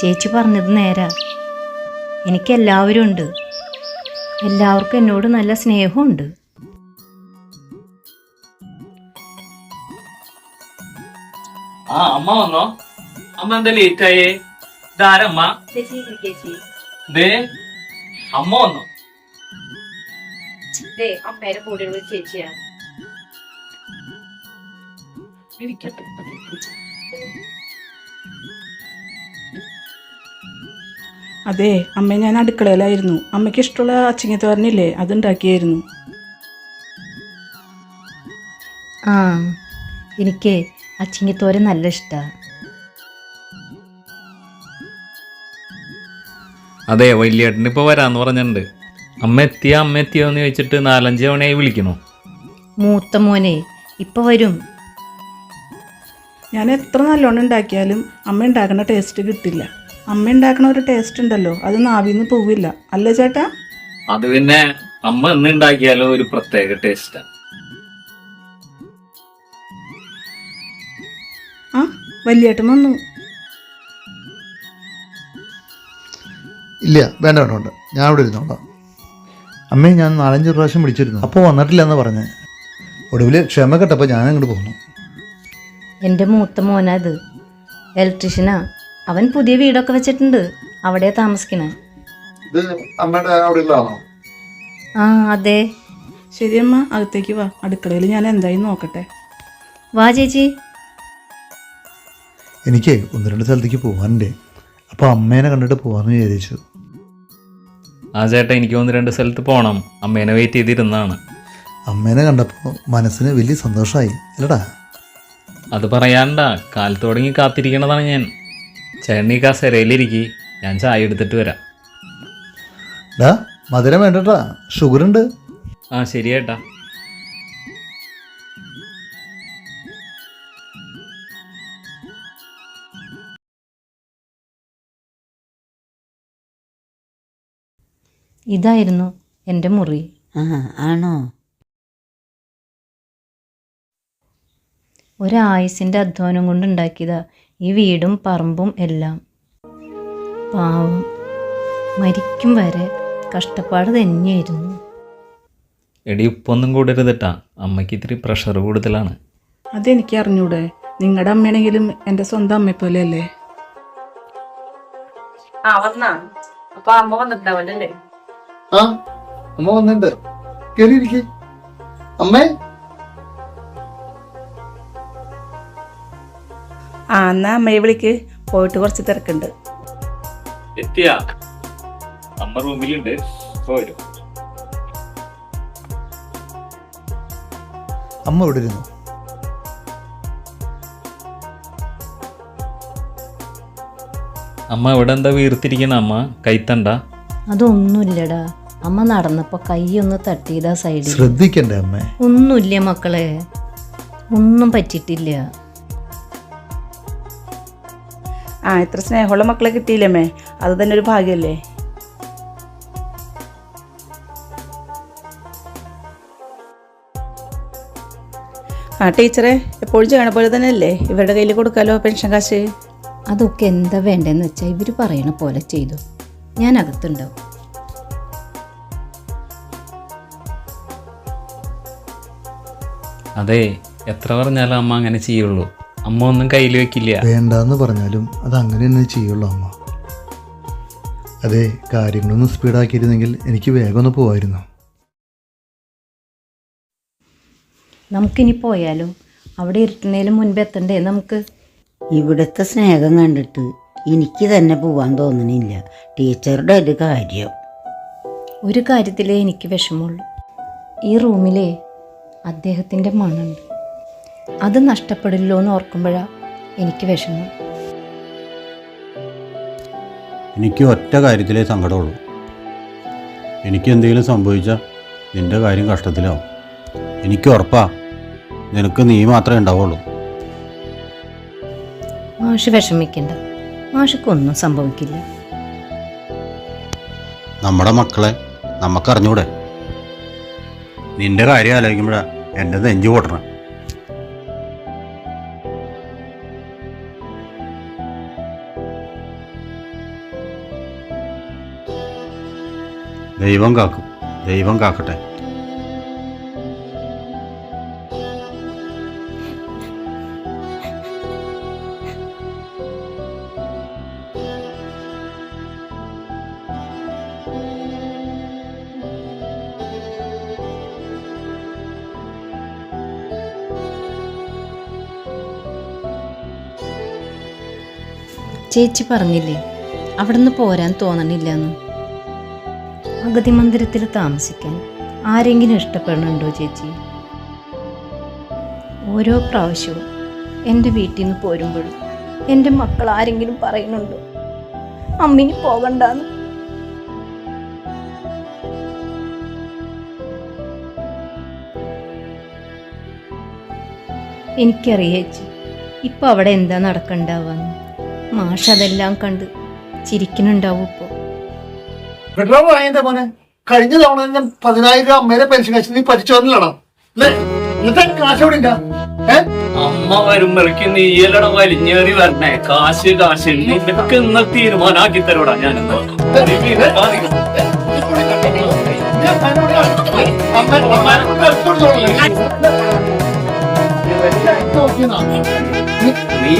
ചേച്ചി പറഞ്ഞത് നേരാ. എനിക്ക് എല്ലാവരും ഉണ്ട് എല്ലാവർക്കും എന്നോട് നല്ല സ്നേഹമുണ്ട്. ആ അമ്മ വന്നോ? അമ്മ എന്താ ലേറ്റ് ആയേ? ഇതാരമ്മ? ദേ അമ്മ വന്നു. അമ്മയുടെ കൂടെയുള്ള ചേച്ചിയാണ്. അതെ അമ്മ ഞാൻ അടുക്കളയിലായിരുന്നു. അമ്മയ്ക്ക് ഇഷ്ടമുള്ള അച്ചിങ്ങത്തോരനില്ലേ അതുണ്ടാക്കിയായിരുന്നു. ആ എനിക്ക് അച്ചിങ്ങിത്തോരൻ നല്ല ഇഷ്ടമാണ് അതെ വലിയേട്ടൻ ഇപ്പൊ വരാന്ന് പറഞ്ഞിട്ടുണ്ട്. അമ്മ എത്തിയ അമ്മ എത്തിയോ എന്ന് ചോദിച്ചിട്ട് നാലഞ്ച് തവണയായി വിളിക്കണോ മൂത്ത മോനെ ഇപ്പൊ വരും. ഞാൻ എത്ര നല്ലോണം ഉണ്ടാക്കിയാലും അമ്മ ഉണ്ടാക്കുന്ന ടേസ്റ്റ് കിട്ടില്ല. അമ്മ ഉണ്ടാക്കുന്ന ഒരു ടേസ്റ്റ് ഉണ്ടല്ലോ അത് നാവിന്ന് പോവില്ല. അല്ലേ ചേട്ടാ? അത് പിന്നെ അമ്മ എന്ന് ഉണ്ടാക്കിയാലും ഒരു പ്രത്യേക ടേസ്റ്റ് ആ വലിയേട്ടൻ വന്നു. ഇല്ല വേണ്ട വേണ്ട വേണ്ട. ഞാൻ അവിടെ ഇരുന്നോളാം. അമ്മേ ഞാൻ നാലഞ്ച് പ്രാവശ്യം വിളിച്ചിരുന്നു. അപ്പോൾ വന്നിട്ടില്ല എന്ന് പറഞ്ഞ്. ഒടുവിൽ ക്ഷമ കെട്ടപ്പോൾ ഞാൻ അങ്ങോട്ട് പോന്നു. എന്റെ മൂത്ത മോനാ ഇത് ഇലക്ട്രീഷ്യനാ അവൻ പുതിയ വീടൊക്കെ വെച്ചിട്ടുണ്ട്. അവിടെ താമസിക്കണേ. ഇത് അമ്മയുടെ അവിടെ ഉള്ളതാണോ ആ അതെ. ശരിയമ്മ അകത്തേക്ക് വാ. അടുക്കളയിൽ ഞാൻ എന്തായി നോക്കട്ടെ. വാ ചേച്ചി. എനിക്ക് ഒന്ന് രണ്ട് സ്ഥലത്തേക്ക് പോകാനുണ്ട് അപ്പോൾ അമ്മേനെ കണ്ടിട്ട് പോകാമെന്ന് വിചാരിച്ചു. ആ ചേട്ടാ എനിക്ക് ഒന്ന് രണ്ട് സ്ഥലത്ത് പോകണം അമ്മേനെ വെയിറ്റ് ചെയ്തിരുന്നാണ് അമ്മേനെ കണ്ടപ്പോൾ മനസ്സിന് വലിയ സന്തോഷമായി അല്ലടാ? അത് പറയാണ്ട കാലത്ത് തുടങ്ങി കാത്തിരിക്കണതാണ് ഞാൻ. ചേട്ടൻ ഈ സെരയിലിരിക്കി ഞാൻ ചായ എടുത്തിട്ട് വരാം. ഡാ മധുരം വേണ്ടട്ടാ. ഷുഗർ ഉണ്ട് ആ ശരി ചേട്ടാ. ഇതായിരുന്നു എന്റെ മുറി. ആ ആണോ? ഒരായുസിന്റെ അധ്വാനം കൊണ്ടുണ്ടാക്കിയത് ഈ വീടും പറമ്പും എല്ലാം. പാവം. മരിക്കും വരെ കഷ്ടപ്പാട് തന്നെയായിരുന്നു. എടി ഉപ്പൊന്നും കൂടരുതട്ടാ. അമ്മയ്ക്ക് ഇത്തിരി പ്രഷർ കൂടുതലാണ്. അതെനിക്ക് അറിഞ്ഞൂടെ. നിങ്ങളുടെ അമ്മയാണെങ്കിലും എന്റെ സ്വന്തം അമ്മയെ പോലെയല്ലേ? ആ വന്നാ. അപ്പൊ അമ്മ വന്നിട്ടുണ്ടാവല്ലേ ആ അമ്മ വന്നിട്ടുണ്ട്. കയറിയിരിക്കെ അമ്മേ. ആ എന്നാ അമ്മയെ വിളിക്ക്. പോയിട്ട് കുറച്ച് തിരക്കുണ്ട്. എത്തിയ? അമ്മ റൂമിലുണ്ട്. അമ്മ ഇവിടെ ഇരുന്നു? അമ്മ ഇവിടെ എന്താ വീർത്തിരിക്കണ അമ്മ? കൈത്തണ്ട. അതൊന്നുമില്ലടാ. അമ്മ നടന്നപ്പോ കൈയൊന്ന് തട്ടിയതാ സൈഡിൽ ശ്രദ്ധിക്കണ്ടേ അമ്മേ? ഒന്നുമില്ല മക്കളെ. ഒന്നും പറ്റിയിട്ടില്ല. ആ ഇത്ര സ്നേഹമുള്ള മക്കളെ കിട്ടിയില്ലമ്മേ അത് തന്നെ ഒരു ഭാഗ്യല്ലേ ആ ടീച്ചറെ എപ്പോഴും ചെയ്യണ പോലെ തന്നെ അല്ലേ ഇവരുടെ കയ്യിൽ കൊടുക്കാലോ പെൻഷൻ കാശ്? അതൊക്കെ എന്താ വേണ്ടെന്ന് വെച്ചാൽ ഇവർ പറയണ പോലെ ചെയ്തു. ഞാൻ അകത്തുണ്ടാവും അതെ എത്ര പറഞ്ഞാലും അമ്മ അങ്ങനെ ചെയ്യുള്ളൂ. അമ്മ ഒന്നും കയ്യിൽ വെക്കില്ല. വേണ്ടാന്ന് പറഞ്ഞാലും അത് അങ്ങനെ തന്നെ ചെയ്യുള്ളൂ അമ്മ. അതെ കാര്യങ്ങളൊന്നും സ്പീഡാക്കിയിരുന്നെങ്കിൽ എനിക്ക് വേഗം ഒന്ന് പോവായിരുന്നു. നമുക്കിനി പോയാലോ? അവിടെ ഇരുട്ടുന്നതിന് മുൻപ് എത്തണ്ടേ നമുക്ക്? ഇവിടുത്തെ സ്നേഹം കണ്ടിട്ട് എനിക്ക് തന്നെ പോവാൻ തോന്നണില്ല. ടീച്ചറുടെ ഒരു കാര്യം. ഒരു കാര്യത്തിലേ എനിക്ക് വിഷമമുള്ളൂ. ഈ റൂമിലെ അദ്ദേഹത്തിന്റെ മണുണ്ട് അത് നഷ്ടപ്പെടില്ലോ എന്ന് ഓർക്കുമ്പോഴാണ് എനിക്ക് വിഷമം. എനിക്ക് ഒറ്റ കാര്യത്തിലേ സങ്കടമുള്ളൂ. എനിക്ക് എന്തെങ്കിലും സംഭവിച്ചാൽ നിന്റെ കാര്യം കഷ്ടത്തിലാവും. എനിക്ക് ഉറപ്പാ നിനക്ക് നീ മാത്രമേ ഉണ്ടാവുള്ളൂ. മാഷ് വിഷമിക്കണ്ട. മാഷക്കൊന്നും സംഭവിക്കില്ല. നമ്മുടെ മക്കളെ നമുക്കറിഞ്ഞൂടെ? നിന്റെ കാര്യം ആലോചിക്കുമ്പോഴാ എന്റെ നെഞ്ചു പൊട്ടണം. ദൈവം കാക്കും. ദൈവം കാക്കട്ടെ. ചേച്ചി പറഞ്ഞില്ലേ അവിടുന്ന് പോരാൻ തോന്നണില്ലെന്ന്. അഗതി മന്ദിരത്തിൽ താമസിക്കാൻ ആരെങ്കിലും ഇഷ്ടപ്പെടുന്നുണ്ടോ ചേച്ചി? ഓരോ പ്രാവശ്യവും എന്റെ വീട്ടിൽ നിന്ന് പോരുമ്പോഴും എന്റെ മക്കൾ ആരെങ്കിലും പറയുന്നുണ്ടോ? അമ്മിനി പോകണ്ടെന്ന്. എനിക്കറിയാം ചേച്ചി ഇപ്പം അവിടെ എന്താ നടക്കണ്ടാവാന്ന്. മാഷ് അതെല്ലാം കണ്ട് ചിരിക്കുന്നുണ്ടാവും ഇപ്പോ. പെട്രോൾ വാങ്ങിന്റെ മോനെ? കഴിഞ്ഞ തവണ ഞാൻ പതിനായിരം രൂപ അമ്മയുടെ പെൻഷൻ കഴിച്ച് നീ അല്ലേ? എന്നിട്ട് കാശ് എവിടെ അമ്മ വരും അമ്മ വരുമ്പോഴേക്ക് നീയല്ലട വലിഞ്ഞേറി വരണേ. കാശ് കാശ്. നിനക്ക് ഇന്ന് തീരുമാനാക്കി തരോടാ ഞാൻ? നീ